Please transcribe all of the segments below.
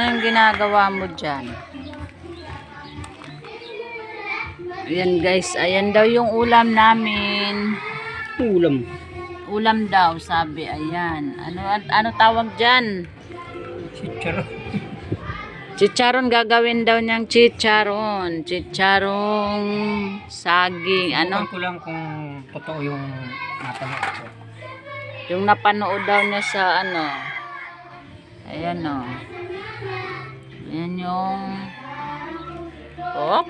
Anong ginagawa mo dyan? Ayan guys, ayan daw yung ulam namin. Ulam. Ulam daw, sabi. Ayan. Ano ano tawag dyan? Chicharo. Chicharon gagawin daw niyang chicharon. Chicharong saging. Ano? Ano? ko lang kung totoo yung napanood. Yung napanood daw niya sa ano. Ayan o. Ayan yung... Oh.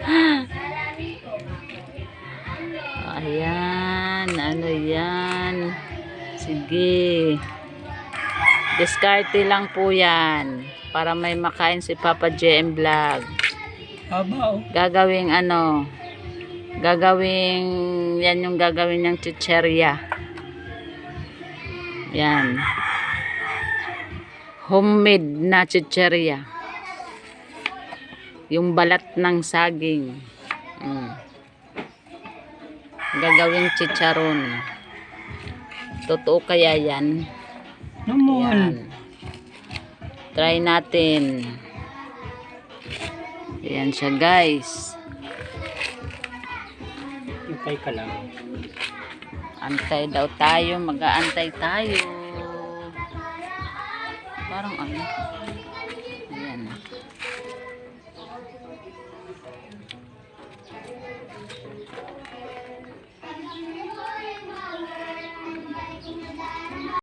Ayan. Ano yan? Sige. Diskarte lang po yan. Para may makain si Papa JM Vlog. Oh. Gagawing ano, gagawing, yan yung gagawin ng chicherya. Yan. Homemade na chicherya. Yung balat ng saging. Mm. Gagawing chicharon. Totoo kaya yan? Naman. Yan. Try natin. Yan siya guys. Hintay ka lang. Antay daw tayo, mag-aantay tayo. Parang ano. Ayan.